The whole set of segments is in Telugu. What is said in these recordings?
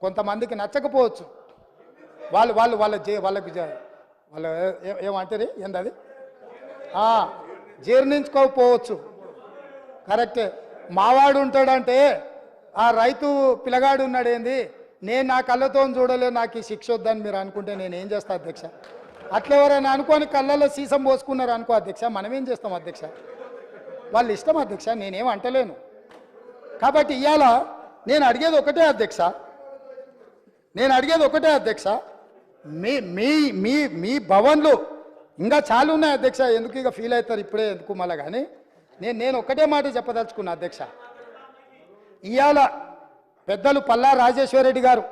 కొంతమందికి నచ్చకపోవచ్చు. వాళ్ళు వాళ్ళు వాళ్ళ జీ వాళ్ళకి జ- వాళ్ళ ఏమంటారు ఏందది? అది జీర్ణించుకోకపోవచ్చు. కరెక్టే. మావాడు ఉంటాడంటే ఆ రైతు పిల్లగాడు ఉన్నాడు ఏంది నేను నా కళ్ళతో చూడలేదు నాకు ఈ శిక్ష వద్దని మీరు అనుకుంటే నేను ఏం చేస్తా అధ్యక్ష? అట్లా ఎవరైనా అనుకోని కళ్ళలో సీసం పోసుకున్నారు అనుకో అధ్యక్ష మనం ఏం చేస్తాం అధ్యక్ష? వాళ్ళ ఇష్టం అధ్యక్ష నేనేం అంటలేను. కాబట్టి ఇవాళ నేను అడిగేది ఒకటే అధ్యక్ష నేను అడిగేది ఒకటే అధ్యక్ష. మీ మీ మీ మీ భవన్లు ఇంకా చాలా ఉన్నాయి అధ్యక్ష. ఎందుకు ఇక ఫీల్ అవుతారు ఇప్పుడే ఎందుకు మళ్ళా కానీ? నేను నేను ఒకటే మాట చెప్పదలుచుకున్నా అధ్యక్ష. ఇవాళ పెద్దలు పల్లా రాజేశ్వరరెడ్డి గారు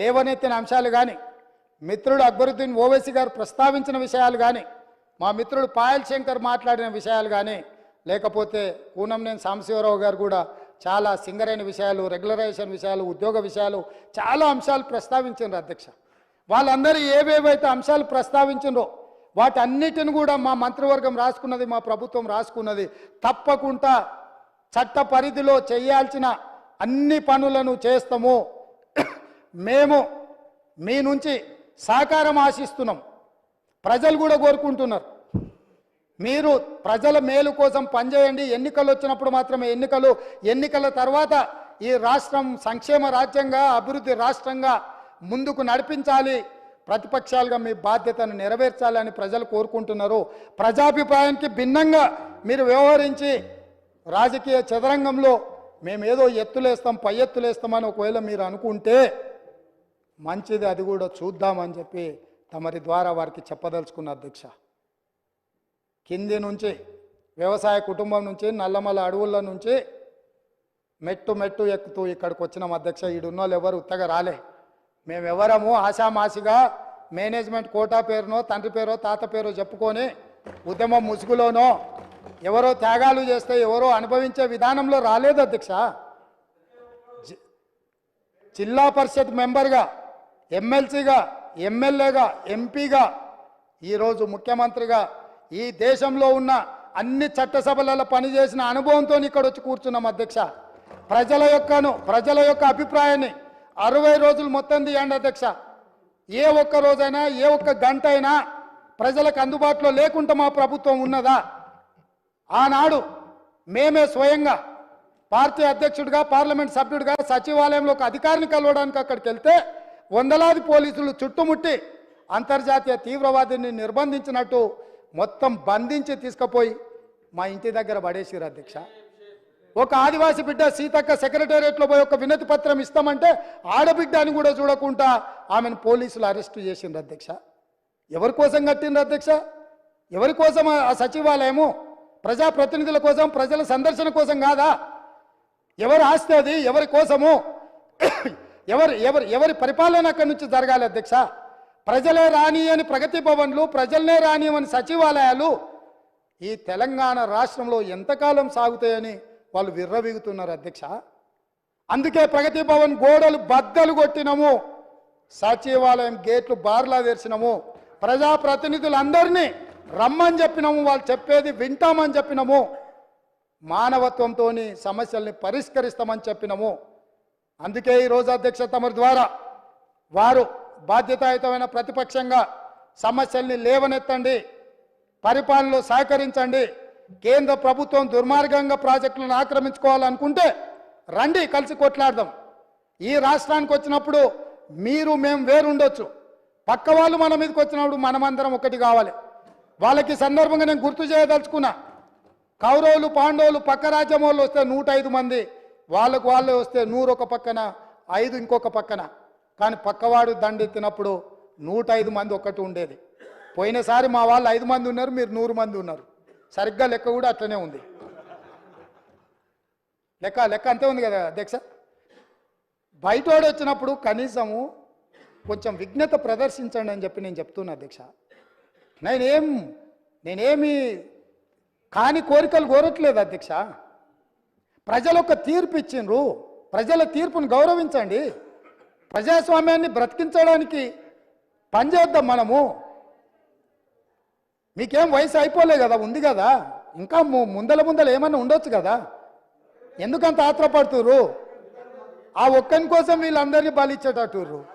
లేవనెత్తిన అంశాలు కానీ మిత్రుడు అక్బరుద్దీన్ ఓవైసీ గారు ప్రస్తావించిన విషయాలు కానీ మా మిత్రుడు పాయల్ శంకర్ మాట్లాడిన విషయాలు కానీ లేకపోతే కూనంనేని సాంబశివరావు గారు కూడా చాలా సింగరైన విషయాలు రెగ్యులరైజేషన్ విషయాలు ఉద్యోగ విషయాలు చాలా అంశాలు ప్రస్తావించారు అధ్యక్ష. వాళ్ళందరూ ఏవేవైతే అంశాలు ప్రస్తావించిండ్రో వాటన్నిటిని కూడా మా మంత్రివర్గం రాసుకున్నది మా ప్రభుత్వం రాసుకున్నది తప్పకుండా చట్ట పరిధిలో చేయాల్సిన అన్ని పనులను చేస్తాము. మేము మీ నుంచి సహకారం ఆశిస్తున్నాం. ప్రజలు కూడా కోరుకుంటున్నారు. మీరు ప్రజల మేలు కోసం పనిచేయండి. ఎన్నికలు వచ్చినప్పుడు మాత్రమే ఎన్నికలు. ఎన్నికల తర్వాత ఈ రాష్ట్రం సంక్షేమ రాజ్యంగా అభివృద్ధి రాష్ట్రంగా ముందుకు నడిపించాలి. ప్రతిపక్షాలుగా మీ బాధ్యతను నెరవేర్చాలని ప్రజలు కోరుకుంటున్నారు. ప్రజాభిప్రాయానికి భిన్నంగా మీరు వ్యవహరించి రాజకీయ చదరంగంలో మేము ఏదో ఎత్తులేస్తాం పై ఎత్తులేస్తామని ఒకవేళ మీరు అనుకుంటే మంచిది అది కూడా చూద్దామని చెప్పి తమరి ద్వారా వారికి చెప్పదలుచుకున్న అధ్యక్ష. కింది నుంచి వ్యవసాయ కుటుంబం నుంచి నల్లమల అడవుల నుంచి మెట్టు మెట్టు ఎక్కుతూ ఇక్కడికి వచ్చిన అధ్యక్ష. ఈడున్న వాళ్ళు ఎవరు ఉత్తగా రాలే. మేము ఎవరము ఆశామాసిగా మేనేజ్మెంట్ కోటా పేరునో తండ్రి పేరో తాత పేరో చెప్పుకొని ఉద్యమం ముసుగులోనో ఎవరో త్యాగాలు చేస్తే ఎవరో అనుభవించే విధానంలో రాలేదు అధ్యక్ష. జి- జిల్లా పరిషత్ మెంబర్గా ఎమ్మెల్సీగా ఎమ్మెల్యేగా ఎంపీగా ఈరోజు ముఖ్యమంత్రిగా ఈ దేశంలో ఉన్న అన్ని చట్టసభలలో పనిచేసిన అనుభవంతో ఇక్కడ వచ్చి కూర్చున్నాం అధ్యక్ష. ప్రజల యొక్కను ప్రజల యొక్క అభిప్రాయాన్ని అరవై రోజులు మొత్తం తీయండి అధ్యక్ష. ఏ ఒక్క రోజైనా ఏ ఒక్క గంట అయినా ప్రజలకు అందుబాటులో లేకుండా మా ప్రభుత్వం ఉన్నదా? ఆనాడు మేమే స్వయంగా పార్టీ అధ్యక్షుడిగా పార్లమెంట్ సభ్యుడిగా సచివాలయంలో ఒక అధికారిని కలవడానికి అక్కడికి వెళ్తే వందలాది పోలీసులు చుట్టుముట్టి అంతర్జాతీయ తీవ్రవాదిని నిర్బంధించినట్టు మొత్తం బంధించి తీసుకుపోయి మా ఇంటి దగ్గర పడేసిరు అధ్యక్ష. ఒక ఆదివాసి బిడ్డ సీతక్క సెక్రటేరియట్లో పోయి ఒక వినతి పత్రం ఇస్తామంటే ఆడబిడ్డ అని కూడా చూడకుండా ఆమెను పోలీసులు అరెస్టు చేసిండ్రు అధ్యక్ష. ఎవరి కోసం కట్టిండ్రు అధ్యక్ష? ఎవరి కోసం ఆ- సచివాలయము? ప్రజాప్రతినిధుల కోసం ప్రజల సందర్శన కోసం కాదా? ఎవరు ఆస్తి అది? ఎవరి కోసము? ఎవరు ఎవరు ఎవరి పరిపాలన అక్కడి నుంచి జరగాలి అధ్యక్ష. ప్రజలే రాని అని ప్రగతి భవన్లు ప్రజలనే రానియమని సచివాలయాలు ఈ తెలంగాణ రాష్ట్రంలో ఎంతకాలం సాగుతాయని వాళ్ళు విర్రవీగుతున్నారు అధ్యక్ష. అందుకే ప్రగతి భవన్ గోడలు బద్దలు కొట్టినము సచివాలయం గేట్లు బార్లా తెరిచినము ప్రజాప్రతినిధులందరినీ రమ్మని చెప్పినాము వాళ్ళు చెప్పేది వింటామని చెప్పినాము మానవత్వంతో సమస్యల్ని పరిష్కరిస్తామని చెప్పినాము. అందుకే ఈరోజు అధ్యక్ష తమరి ద్వారా వారు బాధ్యతాయుతమైన ప్రతిపక్షంగా సమస్యల్ని లేవనెత్తండి పరిపాలనలో సహకరించండి కేంద్ర ప్రభుత్వం దుర్మార్గంగా ప్రాజెక్టులను ఆక్రమించుకోవాలనుకుంటే రండి కలిసి కొట్లాడదాం. ఈ రాష్ట్రానికి వచ్చినప్పుడు మీరు మేము వేరుండొచ్చు. పక్క వాళ్ళు మన మీదకి వచ్చినప్పుడు మనమందరం ఒకటి కావాలి. వాళ్ళకి సందర్భంగా నేను గుర్తు చేయదలుచుకున్నా. కౌరవులు పాండవులు పక్క రాజ్యం వాళ్ళు వస్తే నూట ఐదు మంది వాళ్ళకు వాళ్ళు వస్తే నూరు ఒక పక్కన ఐదు ఇంకొక పక్కన. కానీ పక్కవాడు దండెత్తినప్పుడు నూట ఐదు మంది ఒక్కటి ఉండేది. పోయినసారి మా వాళ్ళు ఐదు మంది ఉన్నారు మీరు నూరు మంది ఉన్నారు. సరిగ్గా లెక్క కూడా అట్లనే ఉంది. లెక్క లెక్క అంతే ఉంది కదా అధ్యక్ష? బయటోడు వచ్చినప్పుడు కనీసము కొంచెం విఘ్నత ప్రదర్శించండి అని చెప్పి నేను చెప్తున్నా అధ్యక్ష. నేనేం నేనేమి కాని కోరికలు కోరట్లేదు అధ్యక్ష. ప్రజలు ఒక తీర్పు ఇచ్చిండ్రు. ప్రజల తీర్పును గౌరవించండి. ప్రజాస్వామ్యాన్ని బ్రతికించడానికి పనిచేద్దాం మనము. మీకేం వయసు అయిపోలే కదా ఉంది కదా. ఇంకా ము- ముందల ముందల ఏమన్నా ఉండొచ్చు కదా. ఎందుకంత ఆత్రపడుతురు ఆ ఒక్కని కోసం వీళ్ళందరినీ బలిచ్చేటట్టుర్రు